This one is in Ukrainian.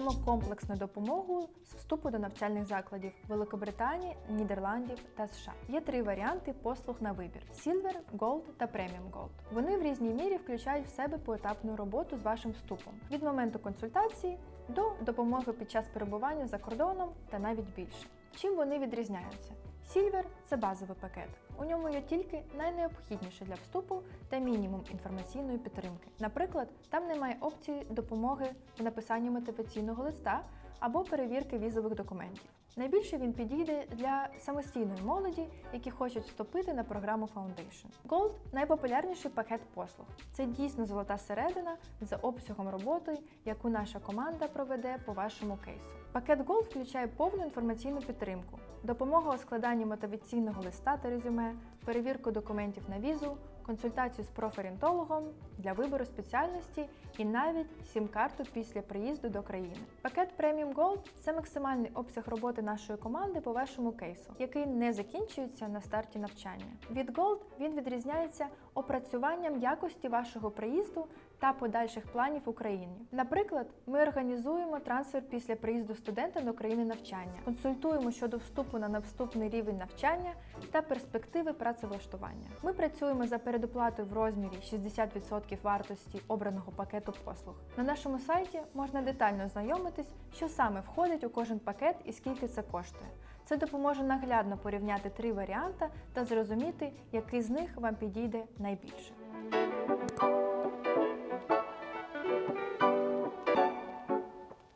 надаємо комплексну допомогу з вступу до навчальних закладів Великобританії, Нідерландів та США. Є три варіанти послуг на вибір: Silver, Gold та Premium Gold. Вони в різній мірі включають в себе поетапну роботу з вашим вступом від моменту консультації до допомоги під час перебування за кордоном та навіть більше. Чим вони відрізняються? Silver – це базовий пакет. У ньому є тільки найнеобхідніше для вступу та мінімум інформаційної підтримки. Наприклад, там немає опції допомоги в написанні мотиваційного листа або перевірки візових документів. Найбільше він підійде для самостійної молоді, які хочуть вступити на програму Foundation. Gold – найпопулярніший пакет послуг. Це дійсно золота середина за обсягом роботи, яку наша команда проведе по вашому кейсу. Пакет Gold включає повну інформаційну підтримку, допомогу у складанні мотиваційного листа та резюме, перевірку документів на візу, консультацію з профорієнтологом для вибору спеціальності і навіть сім-карту після приїзду до країни. Пакет Premium Gold – це максимальний обсяг роботи нашої команди по вашому кейсу, який не закінчується на старті навчання. Від Gold він відрізняється опрацюванням якості вашого приїзду та подальших планів Україні. Наприклад, ми організуємо трансфер після приїзду студента до країни навчання, консультуємо щодо вступу на наступний рівень навчання та перспективи працевлаштування. Ми працюємо за передоплатою в розмірі 60% вартості обраного пакету послуг. На нашому сайті можна детально ознайомитись, що саме входить у кожен пакет і скільки це коштує. Це допоможе наглядно порівняти три варіанти та зрозуміти, який з них вам підійде найбільше.